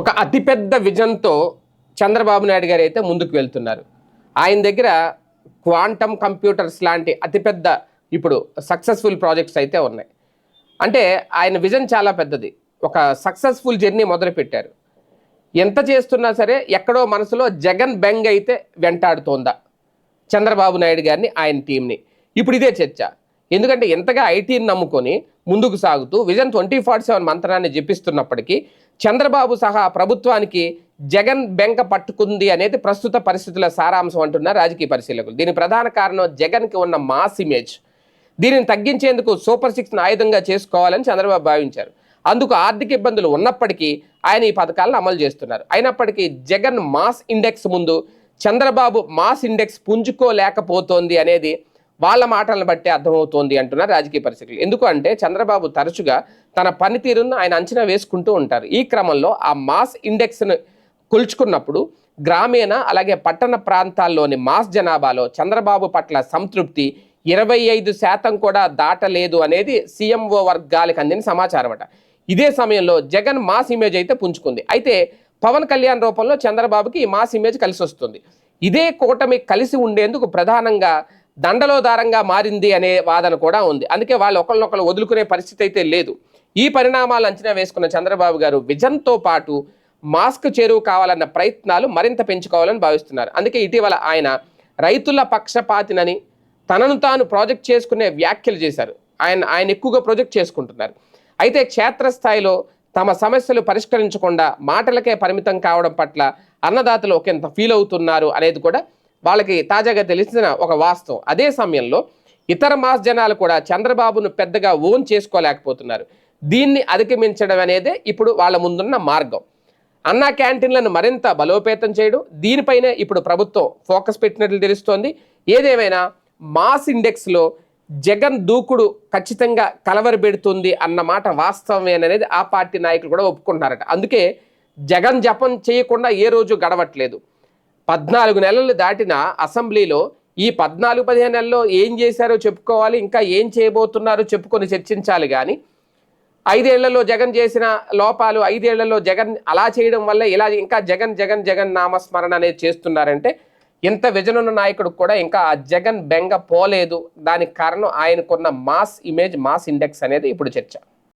ఒక అతిపెద్ద విజన్తో చంద్రబాబు నాయుడు గారు అయితే ముందుకు వెళ్తున్నారు. ఆయన దగ్గర క్వాంటమ్ కంప్యూటర్స్ లాంటి అతిపెద్ద ఇప్పుడు సక్సెస్ఫుల్ ప్రాజెక్ట్స్ అయితే ఉన్నాయి. అంటే ఆయన విజన్ చాలా పెద్దది. ఒక సక్సెస్ఫుల్ జర్నీ మొదలుపెట్టారు. ఎంత చేస్తున్నా సరే ఎక్కడో మనసులో జగన్ బెంగ్ అయితే వెంటాడుతోందా చంద్రబాబు నాయుడు గారిని ఆయన టీంని ఇప్పుడు ఇదే చర్చ. ఎందుకంటే ఎంతగా ఐటీని నమ్ముకొని ముందుకు సాగుతూ విజన్ ట్వంటీ ఫార్టీ సెవెన్ మంత్రాన్ని జపిస్తున్నప్పటికీ చంద్రబాబు సహా ప్రభుత్వానికి జగన్ బెంక పట్టుకుంది అనేది ప్రస్తుత పరిస్థితుల సారాంశం అంటున్నారు రాజకీయ పరిశీలకులు. దీని ప్రధాన కారణం జగన్కి ఉన్న మాస్ ఇమేజ్. దీనిని తగ్గించేందుకు సూపర్ సిక్స్ను ఆయుధంగా చేసుకోవాలని చంద్రబాబు భావించారు. అందుకు ఆర్థిక ఇబ్బందులు ఉన్నప్పటికీ ఆయన ఈ పథకాలను అమలు చేస్తున్నారు. అయినప్పటికీ జగన్ మాస్ ఇండెక్స్ ముందు చంద్రబాబు మాస్ ఇండెక్స్ పుంజుకోలేకపోతోంది అనేది వాళ్ళ మాటలను బట్టి అర్థమవుతోంది అంటున్నారు రాజకీయ పరిస్థితులు. ఎందుకు అంటే చంద్రబాబు తరచుగా తన పనితీరును ఆయన అంచనా వేసుకుంటూ ఉంటారు. ఈ క్రమంలో ఆ మాస్ ఇండెక్స్ను కొలుచుకున్నప్పుడు గ్రామీణ అలాగే పట్టణ ప్రాంతాల్లోని మాస్ జనాభాలో చంద్రబాబు పట్ల సంతృప్తి ఇరవై ఐదు శాతం కూడా దాటలేదు అనేది సీఎంఓ వర్గాలకు అందిన సమాచారం అట. ఇదే సమయంలో జగన్ మాస్ ఇమేజ్ అయితే పుంజుకుంది. అయితే పవన్ కళ్యాణ్ రూపంలో చంద్రబాబుకి ఈ మాస్ ఇమేజ్ కలిసి వస్తుంది ఇదే కూటమి కలిసి ఉండేందుకు ప్రధానంగా దండలో దారంగా మారింది అనే వాదన కూడా ఉంది. అందుకే వాళ్ళు ఒకరినొకరు వదులుకునే పరిస్థితి అయితే లేదు. ఈ పరిణామాలు అంచనా వేసుకున్న చంద్రబాబు గారు విజన్తో పాటు మాస్క్ చేరువు కావాలన్న ప్రయత్నాలు మరింత పెంచుకోవాలని భావిస్తున్నారు. అందుకే ఇటీవల ఆయన రైతుల పక్షపాతినని తనను తాను ప్రాజెక్ట్ చేసుకునే వ్యాఖ్యలు చేశారు. ఆయన ఆయన ఎక్కువగా ప్రొజెక్ట్ చేసుకుంటున్నారు. అయితే క్షేత్రస్థాయిలో తమ సమస్యలు పరిష్కరించకుండా మాటలకే పరిమితం కావడం పట్ల అన్నదాతలు ఒకంత ఫీల్ అవుతున్నారు అనేది కూడా వాళ్ళకి తాజాగా తెలిసిన ఒక వాస్తవం. అదే సమయంలో ఇతర మాస్ జనాలు కూడా చంద్రబాబును పెద్దగా ఓన్ చేసుకోలేకపోతున్నారు. దీన్ని అధిగమించడం అనేదే ఇప్పుడు వాళ్ళ ముందున్న మార్గం. అన్నా క్యాంటీన్లను మరింత బలోపేతం చేయడం దీనిపైనే ఇప్పుడు ప్రభుత్వం ఫోకస్ పెట్టినట్లు తెలుస్తోంది. ఏదేమైనా మాస్ ఇండెక్స్లో జగన్ దూకుడు ఖచ్చితంగా కలవరబెడుతుంది అన్న మాట వాస్తవమేననేది ఆ పార్టీ నాయకులు కూడా ఒప్పుకుంటున్నారట. అందుకే జగన్ జపం చేయకుండా ఏ రోజు గడవట్లేదు. పద్నాలుగు నెలలు దాటిన అసెంబ్లీలో ఈ పద్నాలుగు పదిహేను నెలల్లో ఏం చేశారో చెప్పుకోవాలి ఇంకా ఏం చేయబోతున్నారో చెప్పుకొని చర్చించాలి కానీ ఐదేళ్ళలో జగన్ చేసిన లోపాలు ఐదేళ్ళలో జగన్ అలా చేయడం వల్ల ఇలా ఇంకా జగన్ జగన్ జగన్ నామస్మరణ అనేది చేస్తున్నారంటే ఇంత విజనున్న నాయకుడు కూడా ఇంకా ఆ జగన్ బెంగ పోలేదు. దానికి కారణం ఆయనకున్న మాస్ ఇమేజ్ మాస్ ఇండెక్స్ అనేది ఇప్పుడు చర్చ.